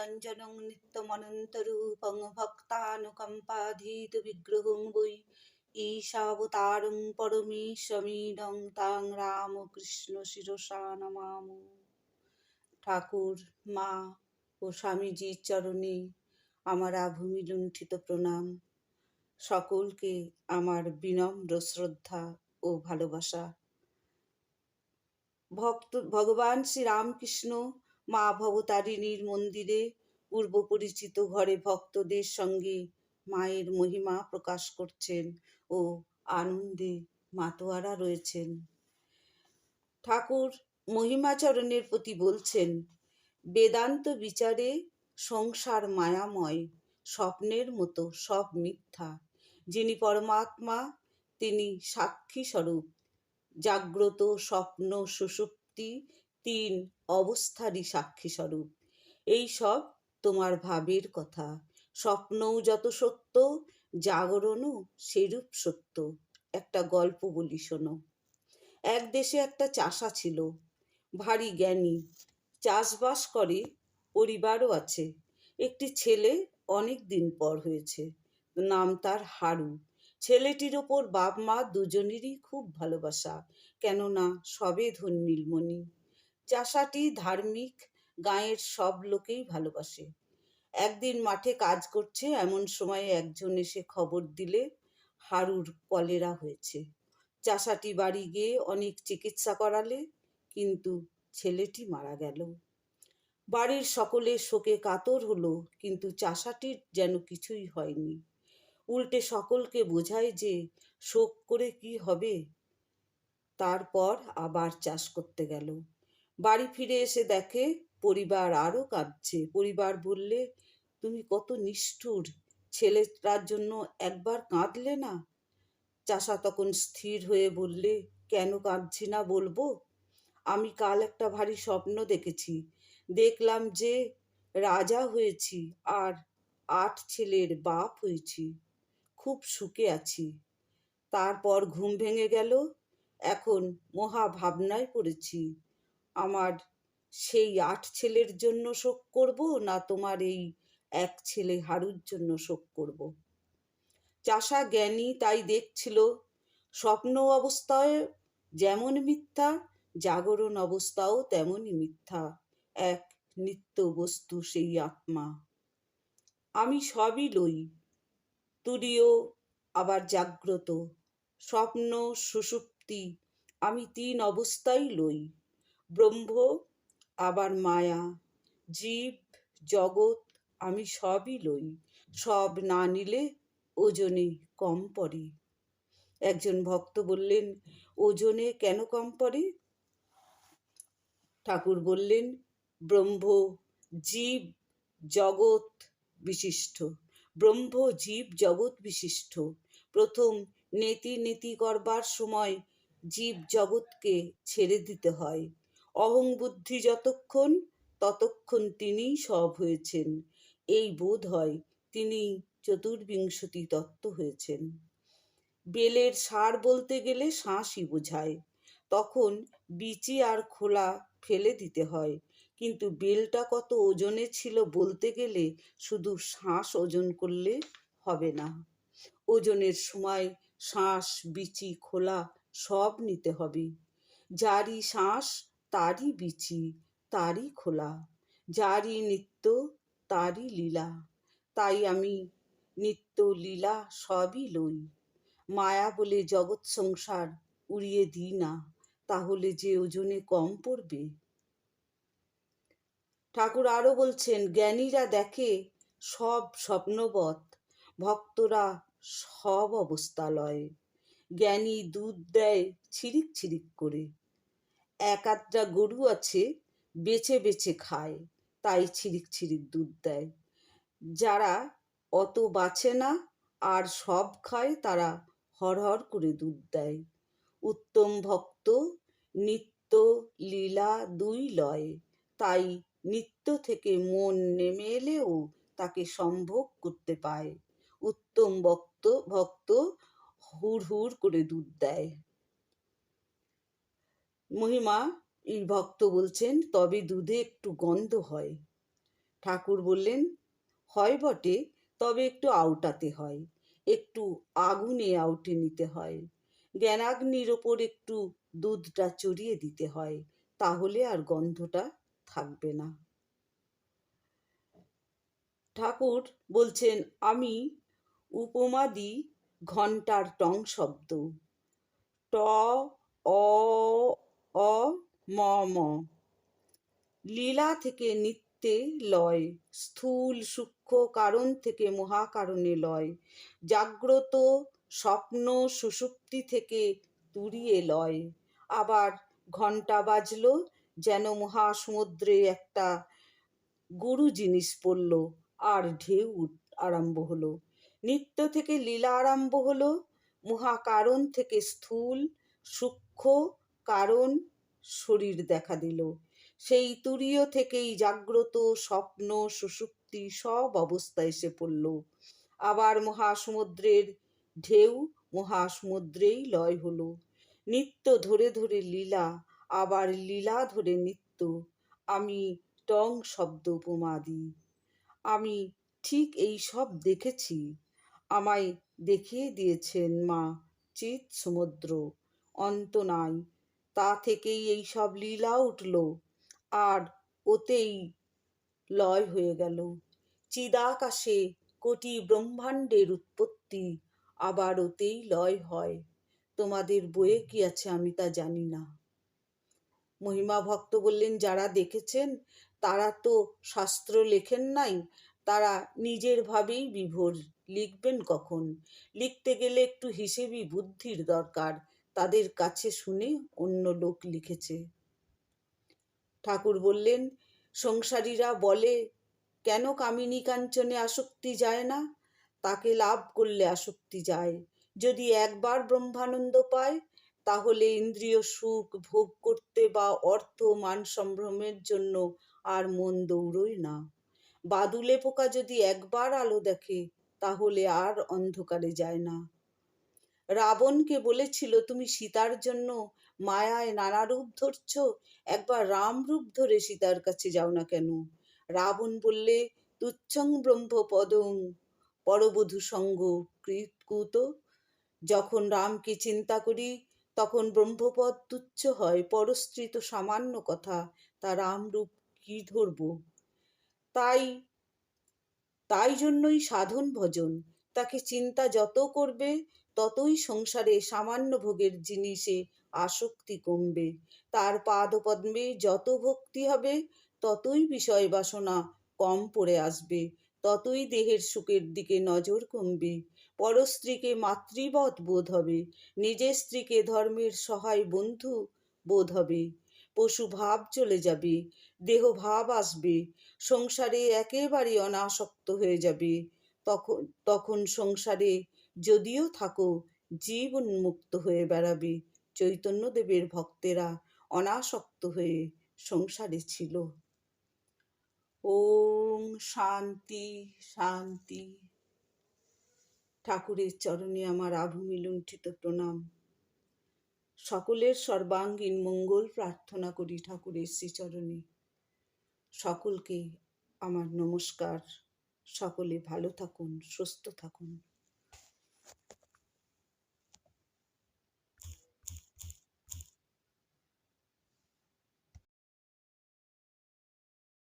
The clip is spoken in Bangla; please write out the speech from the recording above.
নিরঞ্জনং নিত্যমনন্তরূপং ভক্তানুকম্পাধীত বিগ্রহং বৈ ঈশাবতারং পরমেশ্বমীডং তাং রামকৃষ্ণ শিরসা নমাম ঠাকুর মা ও স্বামীজির চরণে আমার আভূমি লুণ্ঠিত প্রণাম সকলকে আমার বিনম্র শ্রদ্ধা ও ভালোবাসা। ভক্ত, ভগবান শ্রী রামকৃষ্ণ মা ভবতারিণীর মন্দিরে পূর্ব পরিচিত ঘরে ভক্তদের সঙ্গে মায়ের মহিমা প্রকাশ করছেন ও আনন্দে মাতোয়ারা রয়েছেন। ঠাকুর মহিমাচরণের প্রতি বলছেন, বেদান্ত বিচারে সংসার মায়াময়, স্বপ্নের মতো সব মিথ্যা। যিনি পরমাত্মা, তিনি সাক্ষী স্বরূপ। জাগ্রত স্বপ্ন সুষুপ্তি তিন অবস্থারই সাক্ষী স্বরূপ এই সব তোমার ভাবের কথা। স্বপ্নও যত সত্য, জাগরণও সেরূপ সত্য। একটা গল্প বলি শোনো। এক দেশে একটা চাষা ছিল। ভারী জ্ঞানী। চাষবাস করে, পরিবারও আছে। একটি ছেলে অনেক দিন পর হয়েছে। নাম তার হারু। ছেলেটির ওপর বাপ মা দুজনেরই খুব ভালোবাসা। কেননা সবে ধন্যীলমণি চাষাটি ধার্মিক গাঁয়ের সব লোকেই ভালোবাসে। একদিন মাঠে কাজ করছে, এমন সময়ে একজন এসে খবর দিলে হারুর কলেরা হয়েছে। চাষাটি বাড়ি গিয়ে অনেক চিকিৎসা করালে, কিন্তু ছেলেটি মারা গেল। বাড়ির সকলে শোকে কাতর হলো, কিন্তু চাষাটির যেন কিছুই হয়নি। উল্টে সকলকে বোঝায় যে শোক করে কি হবে, তারপর আবার চাষ করতে গেল। বাড়ি ফিরে এসে দেখে পরিবার আরও কাঁদছে। পরিবার বললে, তুমি কত নিষ্ঠুর। ছেলেটার জন্য একবার কাঁদলে না? চাষা তখন স্থির হয়ে বললে, কেন কাঁদছি না বলব? আমি কাল একটা ভারী স্বপ্ন দেখেছি। দেখলাম যে রাজা হয়েছি আর আট ছেলের বাপ হয়েছি। খুব সুখে আছি। তারপর ঘুম ভেঙে গেল, এখন মহা ভাবনায় পড়েছি। আমার সেই আট ছেলের জন্য শোক করব না তোমার এই এক ছেলে হারুর জন্য শোক করব? চাষা জ্ঞানী তাই দেখছিল, স্বপ্ন অবস্থায় যেমন মিথ্যা, জাগরণ অবস্থাও তেমনই মিথ্যা, এক নিত্য বস্তু সেই আত্মা। আমি সবই লই তুরীয় আবার জাগ্রত, স্বপ্ন সুষুপ্তি আমি তিন অবস্থাই লই। ব্রহ্ম, আবার মায়া। জীব, জগৎ আমি সবই লই, সব না নিলে ওজনে কম পড়ে। একজন ভক্ত বললেন, ওজনে কেন কম পড়ে? ঠাকুর বললেন, ব্রহ্ম, জীব, জগৎ বিশিষ্ট। ব্রহ্ম, জীব, জগৎ বিশিষ্ট। প্রথম নেতি নেতি করবার সময় জীব জগৎকে ছেড়ে দিতে হয়। অহং বুদ্ধি যতক্ষণ, ততক্ষণ তিনিই সব হয়েছেন। এই বোধ হয় তিনি চতুর্বিংশতি তত্ত্ব হয়েছেন। বেলের সার বলতে গেলে শাঁসই বোঝায়। তখন বিচি আর খোলা ফেলে দিতে হয়। কিন্তু বেলটা কত ওজনে ছিল বলতে গেলে শুধু শ্বাস ওজন করলে হবে না। ওজনের সময় শ্বাস বিচি, খোলা সব নিতে হবে। যারই শ্বাস তারই বিচি, তারই খোলা, যারই নিত্য, তারই লীলা। তাই আমি নিত্য লীলা সবই লই। মায়া বলে জগৎ সংসার উড়িয়ে দিই না, তাহলে যে ওজনে কম পড়বে? ঠাকুর আরও বলছেন, জ্ঞানীরা দেখে সব স্বপ্নবৎ, ভক্তরা সব অবস্থা লয় জ্ঞানী দুধ দেয় ছিরিক ছিরিক করে এক আধটা গরু আছে, বেছে বেছে খায়, তাই ছিরিক ছিরিক দুধ দেয়। যারা অত বাছে না, আর সব খায়, তারা হরহর করে দুধ দেয়। উত্তম ভক্ত, নিত্য লীলা দুই লয়। তাই নিত্য থেকে মন নেমে এলেও তাকে সম্ভোগ করতে পায়। উত্তম ভক্ত ভক্ত হুড় হুড় করে দুধ দেয়। মহিমা ভক্ত বলছেন, তবে দুধে একটু গন্ধ হয়। ঠাকুর বললেন, হয় বটে, তবে একটু আউটাতে হয়। একটু আগুনে আউটে নিতে হয়। জ্ঞানাগ্নির ওপর একটু দুধটা চড়িয়ে দিতে হয়, তাহলে আর গন্ধটা থাকবে না। ঠাকুর বলছেন, আমি উপমা দিই ঘণ্টার টং শব্দ। ট, অ অ ম ম লীলা থেকে নিত্যে লয়, স্থূল সূক্ষ্ম কারণ থেকে মহাকারণে লয়, জাগ্রত স্বপ্ন সুষুপ্তি থেকে তুরিয়ে লয়। আবার ঘণ্টা বাজল যেন মহাসমুদ্রে একটা গুরু জিনিস পড়ল, আর ঢেউ আরম্ভ হলো। নিত্য থেকে লীলা আরম্ভ হলো, মহাকারণ থেকে স্থূল সূক্ষ্ম কারণ শরীর দেখা দিল। সেই তুরীয় থেকেই জাগ্রত স্বপ্ন, সুষুপ্তি সব অবস্থা এসে পড়ল। আবার মহাসমুদ্রের ঢেউ মহাসমুদ্রেই লয় হলো। নিত্য ধরে ধরে লীলা, আবার লীলা ধরে নিত্য। আমি টং শব্দ উপমা দিই। আমি ঠিক এই সব দেখেছি। আমায় দেখিয়ে দিয়েছেন মা চিৎ সমুদ্র, অন্ত নাই। তা থেকেই এই সব লীলা উঠল। আর ওতেই লয় হয়ে গেল। চিদাকাশে কোটি ব্রহ্মাণ্ডের উৎপত্তি, আবার ওতেই লয় হয়। তোমাদের বইয়ে কি আছে আমি তা জানি না। মহিমা ভক্ত বললেন, যারা দেখেছেন, তারা তো শাস্ত্র লেখেন নাই, তারা নিজের ভাবেই বিভোর লিখবেন কখন? লিখতে গেলে একটু হিসেবি বুদ্ধির দরকার তাদের কাছে শুনে অন্য লোক লিখেছে। ঠাকুর বললেন, সংসারীরা বলে, কেন কামিনী কাঞ্চনে আসক্তি যায় না? তাকে লাভ করলে আসক্তি যায়। যদি একবার ব্রহ্মানন্দ পায়, তাহলে ইন্দ্রিয় সুখ ভোগ করতে বা অর্থ মান সম্ভ্রমের জন্য আর মন দৌড়ই না। বাদুলে পোকা যদি একবার আলো দেখে, তাহলে আর অন্ধকারে যায় না। রাবণকে বলেছিল, তুমি সীতার জন্য মায়ায় নানা রূপ ধরছ, একবার রাম রূপ ধরে সীতার কাছে যাও না কেন? রাবণ বললে, তুচ্ছং ব্রহ্মপদং পরবধূ সঙ্গ কৃতকুত। যখন রামকে চিন্তা করি, তখন ব্রহ্মপদ তুচ্ছ হয় পরস্ত্রী তো সামান্য কথা, তা রামরূপ কি ধরব? তাই তাই জন্যই সাধন ভজন। তাকে চিন্তা যত করবে ততই সংসারে সামান্য ভোগের জিনিসে আসক্তি কমবে। তার পাদপদ্মে যত ভক্তি হবে, ততই বিষয় বাসনা কম পড়ে আসবে, ততই দেহের সুখের দিকে নজর কমবে। পরস্ত্রীকে মাতৃবৎ বোধ হবে, নিজের স্ত্রীকে ধর্মের সহায় বন্ধু বোধ হবে। পশু ভাব চলে যাবে, দেহ ভাব আসবে, সংসারে একেবারে অনাসক্ত হয়ে যাবে। তখন তখন সংসারে যদিও থাকো জীব উন্মুক্ত হয়ে বেড়াবে। চৈতন্যদেবের ভক্তেরা অনাসক্ত হয়ে সংসারে ছিল। ওম শান্তি শান্তি। ঠাকুরের চরণে আমার আভূমি লুণ্ঠিত প্রণাম। সকলের সর্বাঙ্গীন মঙ্গল প্রার্থনা করি ঠাকুরের শ্রীচরণে। সকলকে আমার নমস্কার। সকলে ভালো থাকুন, সুস্থ থাকুন।